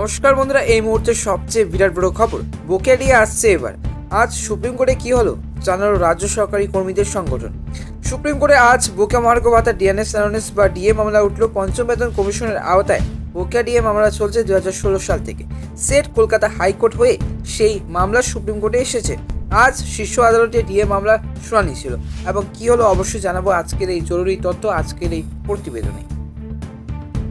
নমস্কার বন্ধুরা, এই মুহূর্তে সবচেয়ে বিরাট বড় খবর, বকেয়া দিয়ে আসছে এবার। আজ সুপ্রিম কোর্টে কি হলো? জানালো রাজ্য সরকারি কর্মীদের সংগঠন। সুপ্রিম কোর্টে আজ বোকা মার্গ ভাতা, ডিএনএস অ্যানোনেস বা ডিএ মামলা উঠল পঞ্চম বেতন কমিশনের আওতায়। বোকা ডিএ মামলা চলছে দু হাজার ষোলো সাল থেকে। সেট কলকাতা হাইকোর্ট হয়ে সেই মামলা সুপ্রিম কোর্টে এসেছে। আজ শীর্ষ আদালতে ডিএ মামলা শুনানি ছিল। এবং কি হলো অবশ্যই জানাব আজকের এই জরুরি তথ্য, আজকের এই প্রতিবেদনে।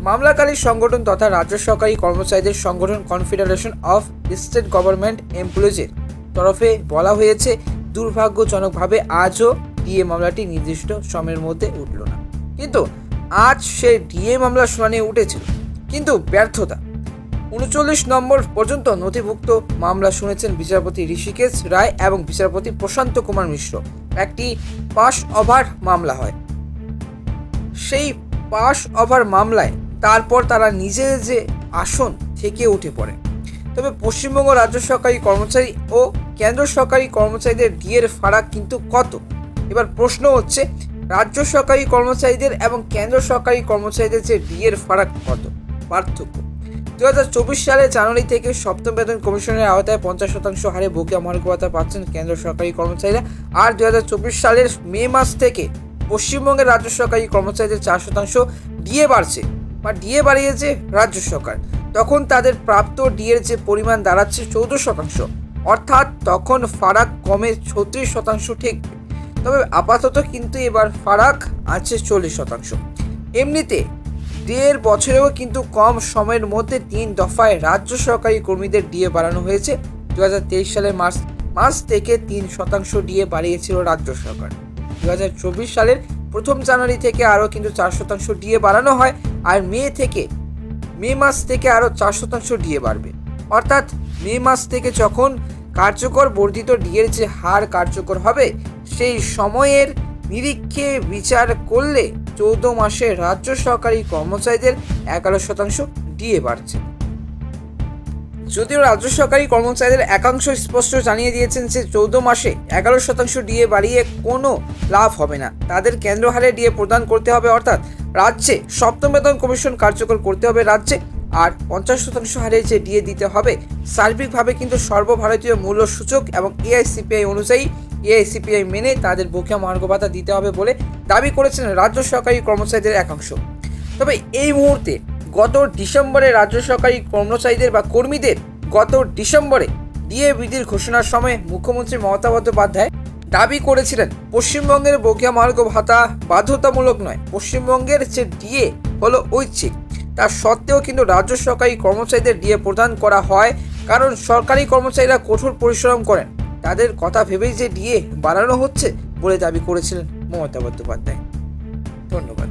মামলাকারী সংগঠন তথা রাজ্য সরকারি কর্মচারীদের সংগঠন কনফেডারেশন অফ স্টেট গভর্নমেন্ট এমপ্লয়িজের তরফে বলা হয়েছে, দুর্ভাগ্যজনকভাবে আজও ডিএ মামলাটি নির্দিষ্ট সময়ের মধ্যে উঠল না। কিন্তু আজ সে ডিএ মামলা শুনানি উঠেছিল। কিন্তু ব্যর্থতা। উনচল্লিশ নম্বর পর্যন্ত নথিভুক্ত মামলা শুনেছেন বিচারপতি ঋষিকেশ রায় এবং বিচারপতি প্রশান্ত কুমার মিশ্র। একটি পাস ওভার মামলা হয়। সেই পাস ওভার মামলায় তারপর তারা নিজেদের যে আসন থেকে উঠে পড়ে। তবে পশ্চিমবঙ্গ রাজ্য সরকারি কর্মচারী ও কেন্দ্র সরকারি কর্মচারীদের ডিএর ফারাক কিন্তু কত? এবার প্রশ্ন হচ্ছে, রাজ্য সরকারি কর্মচারীদের এবং কেন্দ্র সরকারি কর্মচারীদের যে ডিএর ফারাক কত? পার্থক্য। দু হাজার চব্বিশ সালে জানুয়ারি থেকে সপ্তম বেতন কমিশনের আওতায় পঞ্চাশ শতাংশ হারে বকেয়া মহার্ঘ ভাতা পাচ্ছেন কেন্দ্র সরকারি কর্মচারীরা। আর দু হাজার চব্বিশ সালের মে মাস থেকে পশ্চিমবঙ্গের রাজ্য সরকারি কর্মচারীদের চার শতাংশ ডিএ বাড়ছে। বা ডিএ বাড়িয়েছে রাজ্য সরকার। তখন তাদের প্রাপ্ত ডিএর যে পরিমাণ দাঁড়াচ্ছে চৌদ্দ শতাংশ। অর্থাৎ তখন ফারাক কমে ছত্রিশ শতাংশ ঠিক। তবে আপাতত কিন্তু এবার ফারাক আছে চল্লিশ শতাংশ। এমনিতে দেড় বছরেও কিন্তু কম সময়ের মধ্যে তিন দফায় রাজ্য সরকারি কর্মীদের ডিএ বাড়ানো হয়েছে। দু হাজার তেইশ সালের মার্চ মাস থেকে তিন শতাংশ ডিএ বাড়িয়েছিল রাজ্য সরকার। দু হাজার চব্বিশ সালের প্রথম জানুয়ারি থেকে আরও কিন্তু চার শতাংশ ডিএ বাড়ানো হয় আর মে থেকে, মে মাস থেকে আরও চার শতাংশ ডিএ বাড়বে। অর্থাৎ মে মাস থেকে যখন কার্যকর বর্ধিত ডিএর যে হার কার্যকর হবে, সেই সময়ের নিরীক্ষে বিচার করলে চৌদ্দ মাসে রাজ্য সরকারি কর্মচারীদের এগারো শতাংশ ডিএ বাড়ছে। যদিও রাজ্য সরকারি কর্মচারীদের একাংশ স্পষ্ট জানিয়ে দিয়েছেন যে চৌদ্দ মাসে এগারো শতাংশ ডিএ বাড়িয়ে কোনো লাভ হবে না। তাদের কেন্দ্র হারে ডিএ প্রদান করতে হবে, অর্থাৎ রাজ্যে সপ্তম বেতন কমিশন কার্যকর করতে হবে রাজ্যে, আর পঞ্চাশ শতাংশ হারে যে ডিএ দিতে হবে সার্বিকভাবে কিন্তু সর্বভারতীয় মূল্য সূচক এবং এআইসিপিআই অনুযায়ী এআইসিপিআই মেনে তাদের বকেয়া মহার্ঘ দিতে হবে বলে দাবি করেছেন রাজ্য সরকারি কর্মচারীদের একাংশ। তবে এই মুহূর্তে গত ডিসেম্বরে রাজ্য সরকারি কর্মচারীদের বা কর্মীদের গত ডিসেম্বরে ডিএ বিধির ঘোষণার সময় মুখ্যমন্ত্রী মমতা বন্দ্যোপাধ্যায় দাবি করেছিলেন, পশ্চিমবঙ্গের বকেয়া মার্গ ভাতা বাধ্যতামূলক নয়, পশ্চিমবঙ্গের যে ডিএ হলো ঐচ্ছিক। তা সত্ত্বেও কিন্তু রাজ্য সরকারি কর্মচারীদের ডিএ প্রদান করা হয় কারণ সরকারি কর্মচারীরা কঠোর পরিশ্রম করেন। তাদের কথা ভেবেই যে ডিএ বাড়ানো হচ্ছে বলে দাবি করেছিলেন মমতা বন্দ্যোপাধ্যায়। ধন্যবাদ।